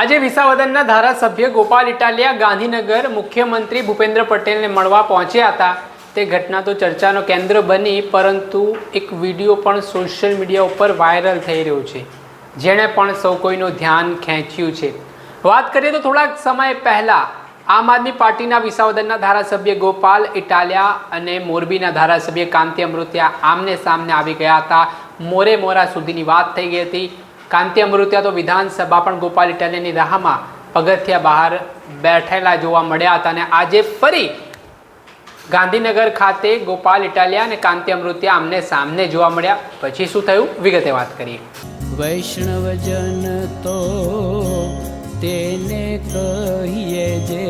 આજે વિસાવદનના ધારાસભ્ય ગોપાલ ઇટાલિયા ગાંધીનગર મુખ્યમંત્રી ભૂપેન્દ્ર પટેલને મળવા પહોંચ્યા હતા. તે ઘટના તો ચર્ચાનો કેન્દ્ર બની, પરંતુ એક વીડિયો પણ સોશિયલ મીડિયા ઉપર વાયરલ થઈ રહ્યો છે, જેણે પણ સૌ કોઈનું ધ્યાન ખેંચ્યું છે. વાત કરીએ તો થોડાક સમય પહેલાં આમ આદમી પાર્ટીના વિસાવદનના ધારાસભ્ય ગોપાલ ઇટાલિયા અને મોરબીના ધારાસભ્ય કાંતિ અમૃતિયા આમને સામને આવી ગયા હતા. મોરે મોરા સુધીની વાત થઈ ગઈ હતી. કાંતિ અમૃત્યા તો વિધાનસભા પણ ગોપાલ ઇટાલિયાની રાહમાં પગથિયા બહાર બેઠેલા જોવા મળ્યા હતા અને આજે ફરી ગાંધીનગર ખાતે ગોપાલ ઇટાલિયા અને કાંતિ અમૃત્યા આમને સામને જોવા મળ્યા. પછી શું થયું? વિગતે વાત કરીએ. વૈષ્ણવજન તો તેને કહીએ જે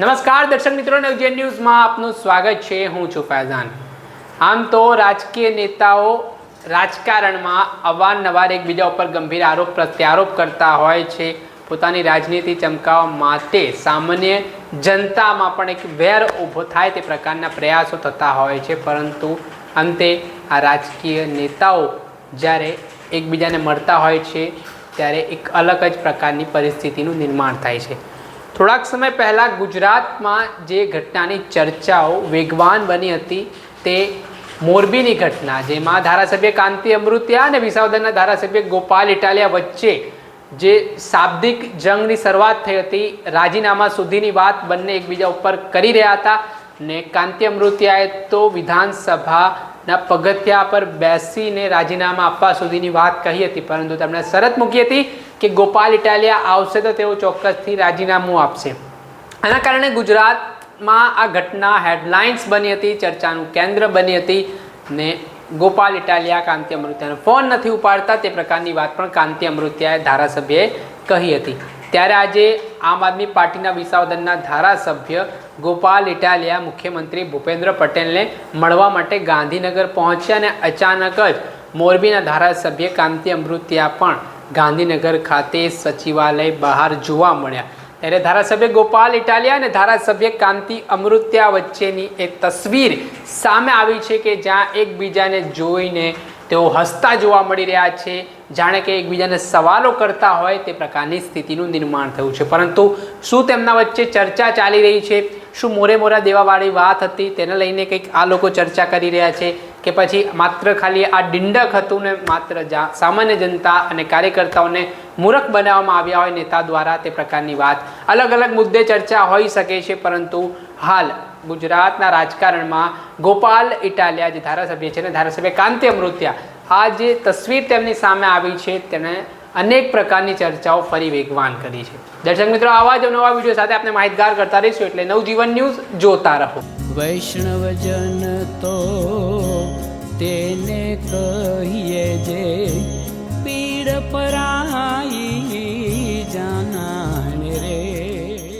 નમસ્કાર દર્શક મિત્રો નવજેન ન્યૂઝમાં આપનું સ્વાગત છે. હું છું ફૈઝાન. આમ તો રાજકીય નેતાઓ રાજકારણમાં અવારનવાર એકબીજા ઉપર ગંભીર આરોપ પ્રત્યારોપ કરતા હોય છે. પોતાની રાજનીતિ ચમકાવવા માટે સામાન્ય જનતામાં પણ એક વેર ઊભો થાય તે પ્રકારના પ્રયાસો થતા હોય છે. પરંતુ અંતે આ રાજકીય નેતાઓ જ્યારે એકબીજાને મળતા હોય છે, ત્યારે એક અલગ જ પ્રકારની પરિસ્થિતિનું નિર્માણ થાય છે. થોડાક સમય પહેલાં ગુજરાતમાં જે ઘટનાની ચર્ચાઓ વેગવાન બની હતી તે મોરબીની ઘટના, જેમાં ધારાસભ્ય કાંતિ અમૃતિયા અને વિસાવદરના ધારાસભ્ય ગોપાલ ઇટાલિયા વચ્ચે જે શાબ્દિક જંગની શરૂઆત થઈ હતી, રાજીનામા સુધીની વાત બંને એકબીજા ઉપર કરી રહ્યા હતા ને કાંતિ અમૃતિયાએ તો વિધાનસભાના પગથિયા પર બેસીને રાજીનામા આપવા સુધીની વાત કહી હતી, પરંતુ તેમણે શરત મૂકી હતી કે ગોપાલ ઇટાલિયા આવશે તો તેઓ ચોક્કસથી રાજીનામું આપશે. આના કારણે ગુજરાતમાં આ ઘટના હેડલાઇન્સ બની હતી, ચર્ચાનું કેન્દ્ર બની હતી ને ગોપાલ ઇટાલિયા કાંતિ અમૃત્યાનો ફોન નથી ઉપાડતા, તે પ્રકારની વાત પણ કાંતિ અમૃત્યાએ ધારાસભ્યએ કહી હતી. ત્યારે આજે આમ આદમી પાર્ટીના વિસાવદનના ધારાસભ્ય ગોપાલ ઇટાલિયા મુખ્યમંત્રી ભૂપેન્દ્ર પટેલને મળવા માટે ગાંધીનગર પહોંચ્યા અને અચાનક જ મોરબીના ધારાસભ્ય કાંતિ અમૃતિયા પણ ગાંધીનગર ખાતે સચિવાલય બહાર જોવા મળ્યા. ત્યારે ધારાસભ્ય ગોપાલ ઇટાલિયા અને ધારાસભ્ય કાંતિ અમૃત્યા વચ્ચેની એ તસવીર સામે આવી છે કે જ્યાં એકબીજાને જોઈને તેઓ હસતા જોવા મળી રહ્યા છે. જાણે કે એકબીજાને સવાલો કરતા હોય તે પ્રકારની સ્થિતિનું નિર્માણ થયું છે. પરંતુ શું તેમના વચ્ચે ચર્ચા ચાલી રહી છે? શું મોરે મોરા દેવાવાળી વાત હતી? તેને લઈને કંઈક આ લોકો ચર્ચા કરી રહ્યા છે કે પછી માત્ર ખાલી આ ડિંડક હતું ને માત્ર સામાન્ય જનતા અને કાર્યકર્તાઓને મૂરખ બનાવવામાં આવ્યા હોય નેતા દ્વારા તે પ્રકારની વાત. અલગ અલગ મુદ્દે ચર્ચા હોઈ શકે છે, પરંતુ હાલ ગુજરાતના રાજકારણમાં ગોપાલ ઇટાલિયા જે ધારાસભ્ય છે ને ધારાસભ્ય કાંતિ અમૃત્યા આ જે તસવીર તેમની સામે આવી છે, તેને અનેક પ્રકારની ચર્ચાઓ ફરી વેગવાન કરી છે. દર્શક મિત્રો, આવા જ નવા વીડિયો સાથે આપણે માહિતગાર કરતા રહીશું એટલે નવજીવન ન્યૂઝ જોતા રહો. વૈષ્ણવજન તો તેને કહીએ જે પીડ પરાઈ